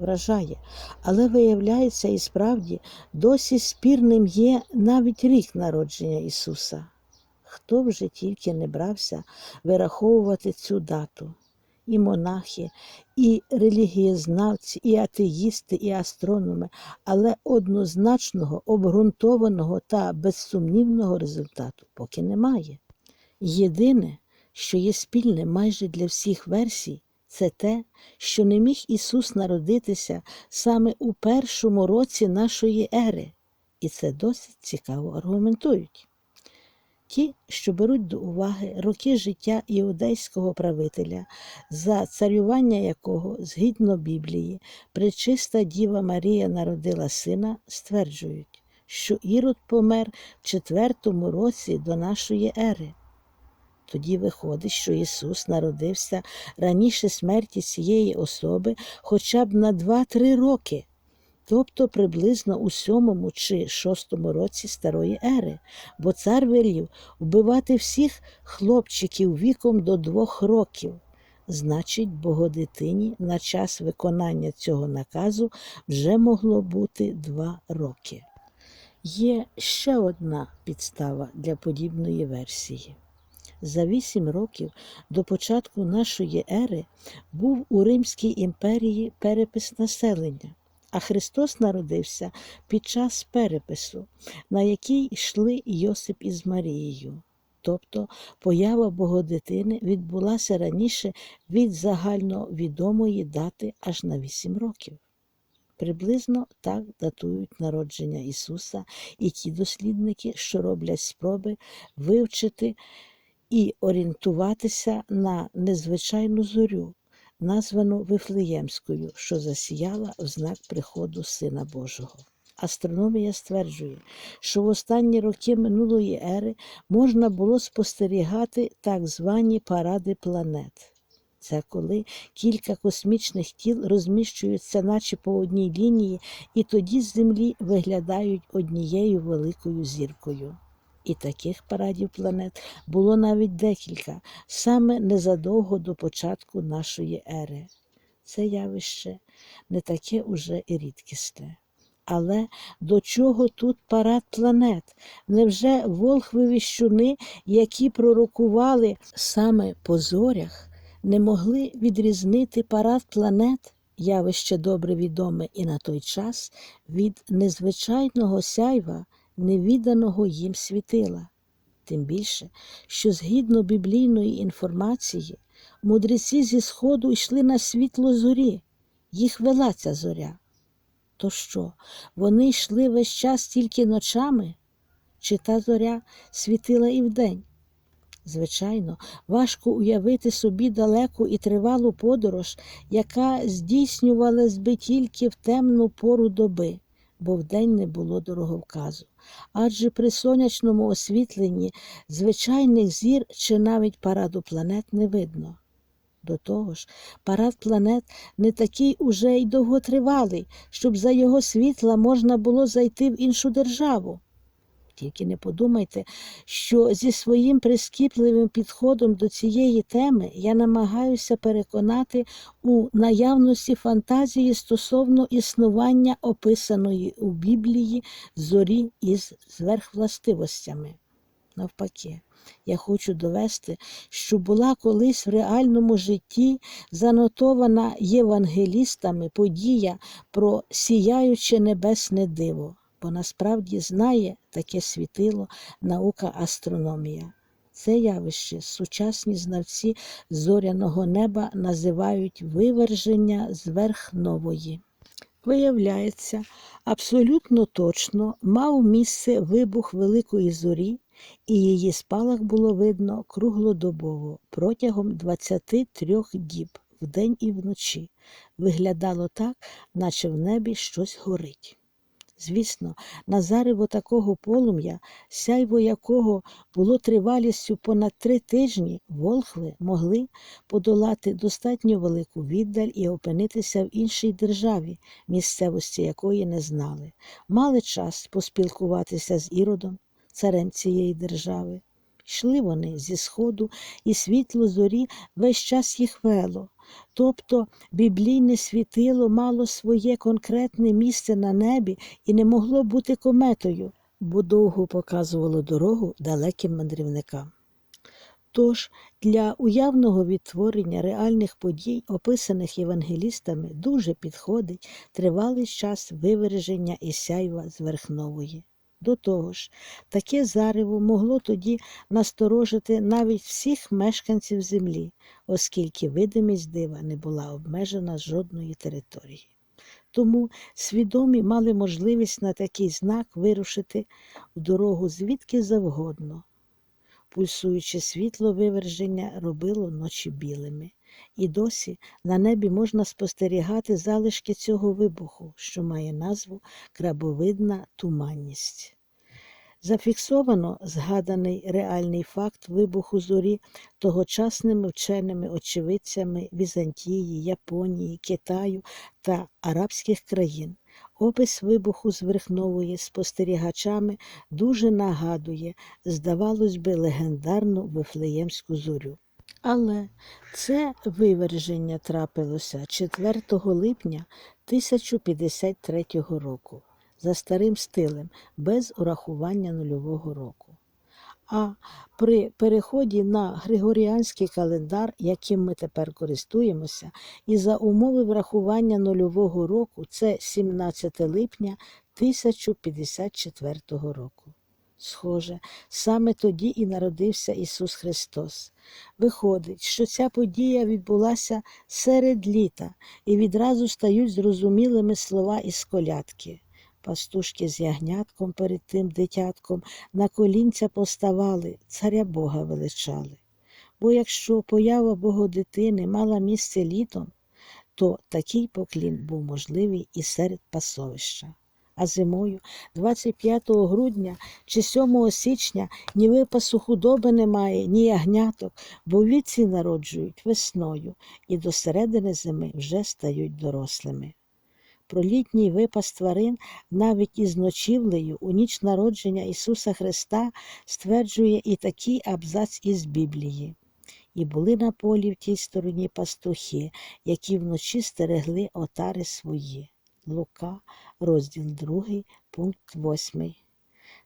вражає. Але виявляється, і справді досі спірним є навіть рік народження Ісуса. Хто вже тільки не брався вираховувати цю дату? І монахи, і релігієзнавці, і атеїсти, і астрономи, але однозначного, обґрунтованого та безсумнівного результату поки немає. Єдине, що є спільне майже для всіх версій, це те, що не міг Ісус народитися саме у першому році нашої ери, і це досить цікаво аргументують. Ті, що беруть до уваги роки життя іудейського правителя, за царювання якого, згідно Біблії, пречиста Діва Марія народила сина, стверджують, що Ірод помер в четвертому році до нашої ери. Тоді виходить, що Ісус народився раніше смерті цієї особи хоча б на 2-3 роки, тобто приблизно у сьомому чи шостому році старої ери, бо цар велів вбивати всіх хлопчиків віком до двох років. Значить, богодитині на час виконання цього наказу вже могло бути два роки. Є ще одна підстава для подібної версії. За вісім років до початку нашої ери був у Римській імперії перепис населення, а Христос народився під час перепису, на який йшли Йосип із Марією. Тобто поява Богодитини відбулася раніше від загальновідомої дати аж на вісім років. Приблизно так датують народження Ісуса і ті дослідники, що роблять спроби вивчити і орієнтуватися на незвичайну зорю, названу Вифлеємською, що засіяла в знак приходу Сина Божого. Астрономія стверджує, що в останні роки минулої ери можна було спостерігати так звані паради планет. Це коли кілька космічних тіл розміщуються, наче по одній лінії, і тоді з Землі виглядають однією великою зіркою. І таких парадів планет було навіть декілька, саме незадовго до початку нашої ери. Це явище не таке уже і рідкісне. Але до чого тут парад планет? Невже волхвові щуни, які пророкували саме по зорях, не могли відрізнити парад планет, явище добре відоме і на той час, від незвичайного сяйва, невіданого їм світила? Тим більше, що згідно біблійної інформації, мудреці зі сходу йшли на світло зорі, їх вела ця зоря. То що, вони йшли весь час тільки ночами? Чи та зоря світила і вдень? Звичайно, важко уявити собі далеку і тривалу подорож, яка здійснювалась би тільки в темну пору доби, бо вдень не було дороговказу. Адже при сонячному освітленні звичайних зір чи навіть параду планет не видно. До того ж, парад планет не такий уже й довготривалий, щоб за його світла можна було зайти в іншу державу. Тільки не подумайте, що зі своїм прискіпливим підходом до цієї теми я намагаюся переконати у наявності фантазії стосовно існування описаної у Біблії зорі із зверхвластивостями. Навпаки, я хочу довести, що була колись в реальному житті занотована євангелістами подія про сіяюче небесне диво, бо насправді знає таке світило наука астрономія. Це явище сучасні знавці зоряного неба називають виверження зверхнової. Виявляється, абсолютно точно мав місце вибух Великої зорі, і її спалах було видно круглодобово протягом 23 діб вдень і вночі. Виглядало так, наче в небі щось горить. Звісно, на зарево такого полум'я, сяйво якого було тривалістю понад три тижні, волхви могли подолати достатньо велику віддаль і опинитися в іншій державі, місцевості якої не знали. Мали час поспілкуватися з іродом, царем цієї держави. Йшли вони зі сходу, і світло зорі весь час їх вело. Тобто біблійне світило мало своє конкретне місце на небі і не могло бути кометою, бо довго показувало дорогу далеким мандрівникам. Тож для уявного відтворення реальних подій, описаних євангелістами, дуже підходить тривалий час виверження Ісяйва з Верхнової. До того ж, таке зарево могло тоді насторожити навіть всіх мешканців землі, оскільки видимість дива не була обмежена жодної території. Тому свідомі мали можливість на такий знак вирушити в дорогу звідки завгодно. Пульсуюче світло виверження робило ночі білими, і досі на небі можна спостерігати залишки цього вибуху, що має назву крабовидна туманність. Зафіксовано згаданий реальний факт вибуху зорі тогочасними вченими очевидцями Візантії, Японії, Китаю та арабських країн. Опис вибуху з верхнової спостерігачами дуже нагадує, здавалось би, легендарну Вифлеємську зорю. Але це виверження трапилося 4 липня 1053 року за старим стилем, без урахування нульового року. А при переході на григоріанський календар, яким ми тепер користуємося, і за умови врахування нульового року це 17 липня 1054 року. Схоже, саме тоді і народився Ісус Христос. Виходить, що ця подія відбулася серед літа, і відразу стають зрозумілими слова із колядки. Пастушки з ягнятком перед тим дитятком на колінця поставали, царя Бога величали. Бо якщо поява Богодитини мала місце літом, то такий поклін був можливий і серед пасовища. А зимою, 25 грудня чи 7 січня, ні випасу худоби немає, ні ягняток, бо віці народжують весною і до середини зими вже стають дорослими. Про літній випас тварин навіть із ночівлею у ніч народження Ісуса Христа стверджує і такий абзац із Біблії. І були на полі в тій стороні пастухи, які вночі стерегли отари свої. Лука, розділ 2, пункт 8.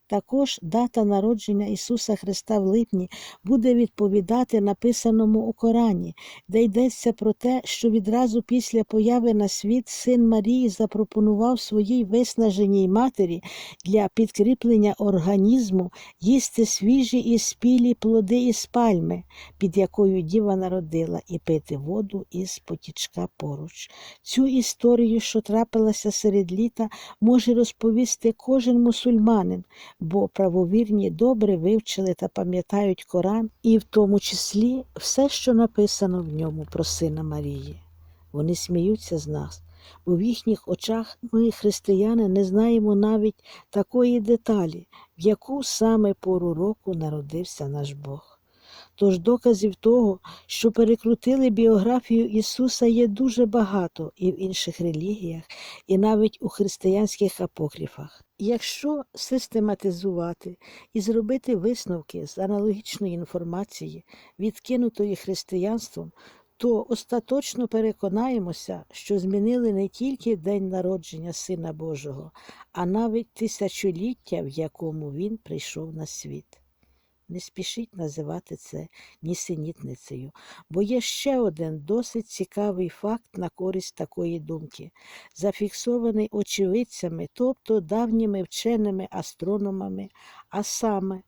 Також дата народження Ісуса Христа в липні буде відповідати написаному у Корані, де йдеться про те, що відразу після появи на світ син Марії запропонував своїй виснаженій матері для підкріплення організму їсти свіжі і спілі плоди із пальми, під якою діва народила, і пити воду із потічка поруч. Цю історію, що трапилася серед літа, може розповісти кожен мусульманин бо правовірні добре вивчили та пам'ятають Коран, і в тому числі все, що написано в ньому про сина Марії. Вони сміються з нас, бо в їхніх очах ми, християни, не знаємо навіть такої деталі, в яку саме пору року народився наш Бог. Тож доказів того, що перекрутили біографію Ісуса, є дуже багато і в інших релігіях, і навіть у християнських апокрифах. Якщо систематизувати і зробити висновки з аналогічної інформації, відкинутої християнством, то остаточно переконаємося, що змінили не тільки день народження Сина Божого, а навіть тисячоліття, в якому Він прийшов на світ. Не спішіть називати це нісенітницею, бо є ще один досить цікавий факт на користь такої думки, зафіксований очевидцями, тобто давніми вченими астрономами, а саме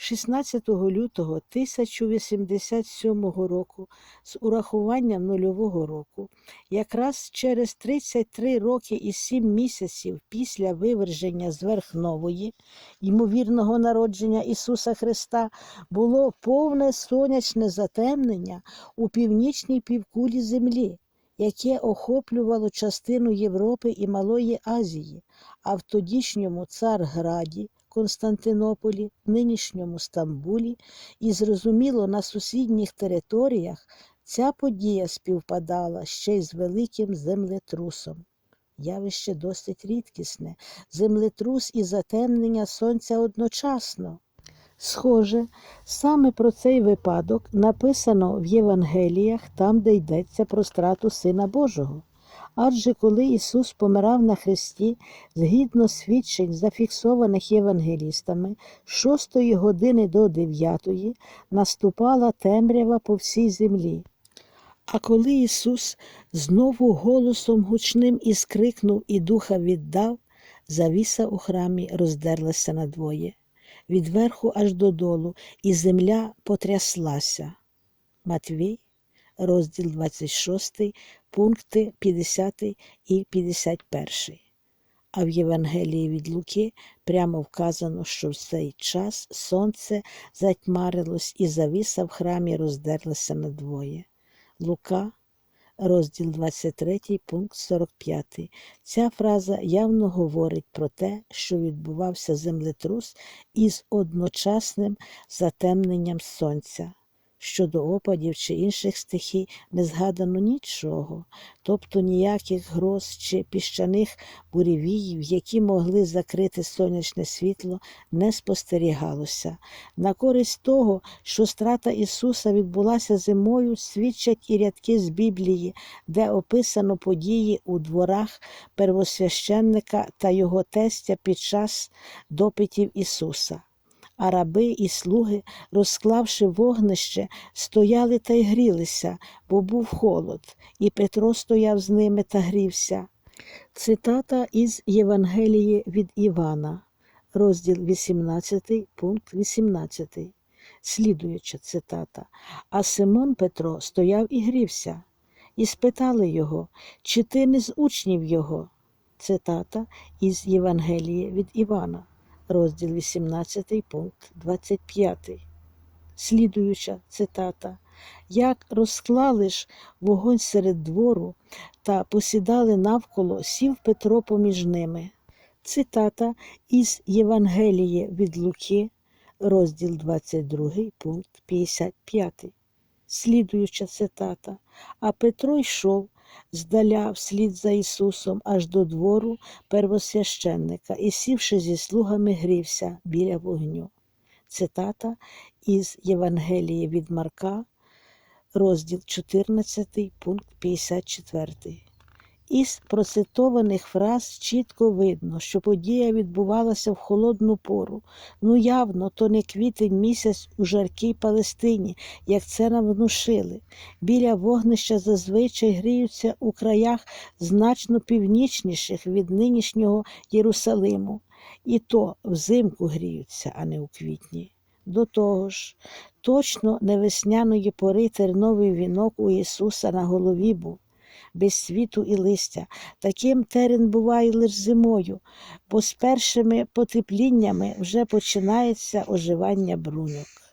16 лютого 1087 року з урахуванням нульового року, якраз через 33 роки і 7 місяців після виверження зверхнової, ймовірного народження Ісуса Христа, було повне сонячне затемнення у північній півкулі Землі. Яке охоплювало частину Європи і Малої Азії, а в тодішньому Царграді Константинополі, нинішньому Стамбулі і, зрозуміло, на сусідніх територіях ця подія співпадала ще й з великим землетрусом. Явище досить рідкісне, землетрус і затемнення сонця одночасно. Схоже, саме про цей випадок написано в Євангеліях, там, де йдеться про страту Сина Божого. Адже коли Ісус помирав на хресті, згідно свідчень, зафіксованих євангелістами, з 6 години до 9 наступала темрява по всій землі. А коли Ісус знову голосом гучним і скрикнув і духа віддав, завіса у храмі роздерлася надвоє, від верху аж додолу, і земля потряслася. Матвій, розділ 26, пункти 50 і 51. А в Євангелії від Луки прямо вказано, що в цей час сонце затьмарилось і завіса в храмі роздерлася надвоє. Лука, розділ 23, пункт 45. Ця фраза явно говорить про те, що відбувався землетрус із одночасним затемненням сонця. Щодо опадів чи інших стихій не згадано нічого, тобто ніяких гроз чи піщаних буревіїв, які могли закрити сонячне світло, не спостерігалося. На користь того, що страта Ісуса відбулася зимою, свідчать і рядки з Біблії, де описано події у дворах первосвященника та його тестя під час допитів Ісуса. А раби і слуги, розклавши вогнище, стояли та й грілися, бо був холод, і Петро стояв з ними та грівся. Цитата із Євангелії від Івана, розділ 18, пункт 18. Слідуюча цитата. А Симон Петро стояв і грівся, і спитали його, чи ти не з учнів його? Цитата із Євангелії від Івана розділ 18, пункт 25. Слідуюча цитата. Як розклали ж вогонь серед двору та посідали навколо, сів Петро поміж ними. Цитата із Євангелії від Луки, розділ 22, пункт 55. Слідуюча цитата. А Петро йшов здаля вслід за Ісусом аж до двору первосвященника і, сівши зі слугами, грівся біля вогню. Цитата із Євангелії від Марка, розділ 14, пункт 54. Із процитованих фраз чітко видно, що подія відбувалася в холодну пору. Ну явно, то не квітень місяць у жаркій Палестині, як це нам внушили. Біля вогнища зазвичай гріються у краях значно північніших від нинішнього Єрусалиму. І то взимку гріються, а не у квітні. До того ж, точно не весняної пори терновий вінок у Ісуса на голові був без світу і листя. Таким терен буває лише зимою, бо з першими потепліннями вже починається оживання бруньок.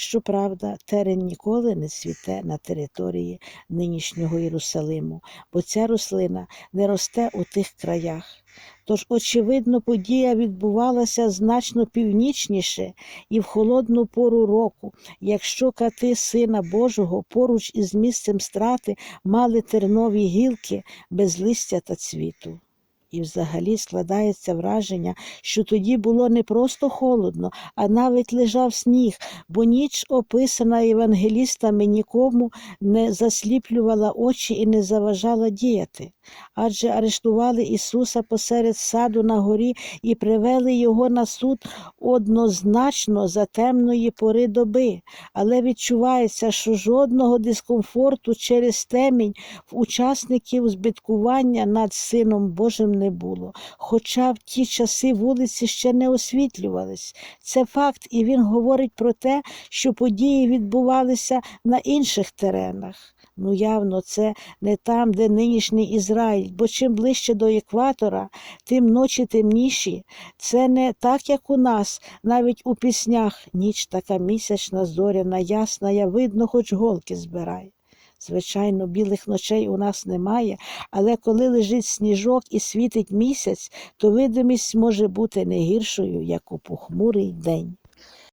Щоправда, терен ніколи не цвіте на території нинішнього Єрусалиму, бо ця рослина не росте у тих краях. Тож, очевидно, подія відбувалася значно північніше і в холодну пору року, якщо кати Сина Божого поруч із місцем страти мали тернові гілки без листя та цвіту. І взагалі складається враження, що тоді було не просто холодно, а навіть лежав сніг, бо ніч, описана євангелістами, нікому не засліплювала очі і не заважала діяти. Адже арештували Ісуса посеред саду на горі і привели Його на суд однозначно за темної пори доби, але відчувається, що жодного дискомфорту через темінь в учасників збиткування над Сином Божим не було. Хоча в ті часи вулиці ще не освітлювались. Це факт, і він говорить про те, що події відбувалися на інших теренах. Ну, явно, це не там, де нинішній Ізраїль, бо чим ближче до екватора, тим ночі темніші. Це не так, як у нас, навіть у піснях ніч така місячна, зоряна, ясна, я видно, хоч голки збирай. Звичайно, білих ночей у нас немає, але коли лежить сніжок і світить місяць, то видимість може бути не гіршою, як у похмурий день.